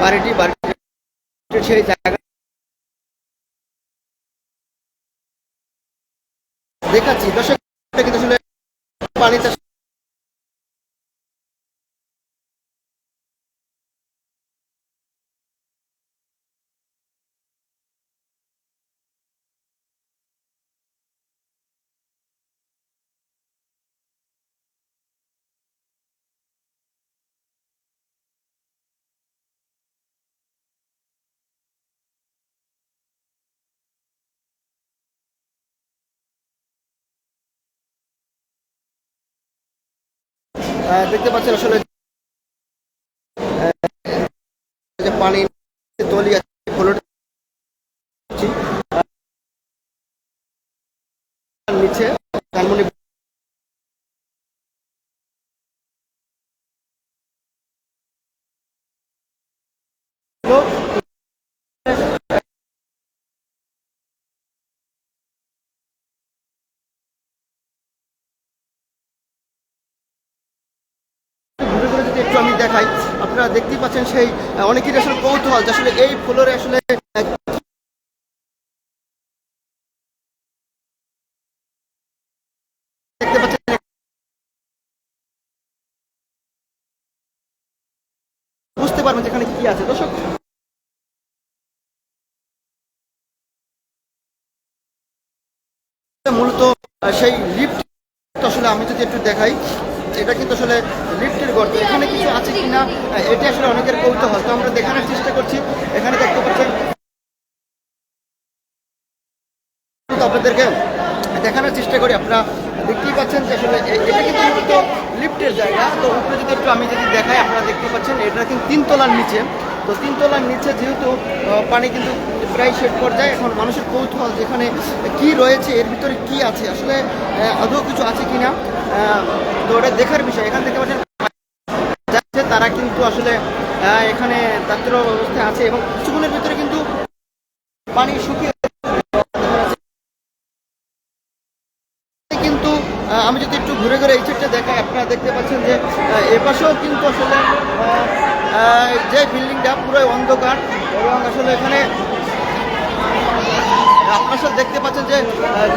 বাড়িটি বাড়িটি সেই জায়গা। দেখাচ্ছি। দর্শক পানি আহ, দেখতে পাচ্ছেন আসলে পানি তলি আছে নিচে ধানমন্ডি ঘুরে ঘুরে যদি একটু আমি দেখাই। আপনারা দেখতেই পাচ্ছেন সেই অনেকেরই আসলে কৌতূহল যে আসলে এই ফ্লোরে আসলে বুঝতে পারবেন কি আছে। মূলত সেই লিফট আসলে আমি যদি একটু দেখাই এটা কিন্তু আসলে লিফটের গর্ত। এখানে কিছু আছে কিনা আহ, এটি আসলে অনেকের কৌতূহল। তো আমরা দেখানোর চেষ্টা করছি। এখানে দেখতে পাচ্ছেন আপনাদেরকে দেখানোর চেষ্টা করি। আপনারা দেখতেই পাচ্ছেন যে আসলে এটা কিন্তু মূলত লিফটের জায়গা। তো উপরে যদি একটু আমি যদি দেখাই আপনারা দেখতে পাচ্ছেন এটা কিন্তু তিনতলার নিচে। তো তিনতলার নিচে যেহেতু পানি কিন্তু প্রায় শেষ পর্যায়ে এখন মানুষের কৌতূহল যেখানে কি রয়েছে এর ভিতরে কি আছে আসলে আদৌ কিছু আছে কিনা আহ, তো ওটা দেখার বিষয়। এখানে পাচ্ছেন যাচ্ছে তারা কিন্তু আসলে এখানে ডাক্তার অবস্থায় আছে এবং কিছুক্ষণের ভিতরে কিন্তু পানি শুকিয়ে কিন্তু আমি যদি একটু ঘুরে ঘুরে এই সাইডটা দেখাই আপনারা দেখতে পাচ্ছেন যে এপাশেও কিন্তু আসলে যে বিল্ডিংটা পুরো অন্ধকার এবং আসলে এখানে সাথে দেখতে পাচ্ছেন যে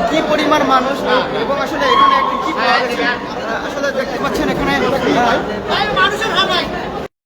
কি পরিমাণ মানুষ এবং আসলে এখানে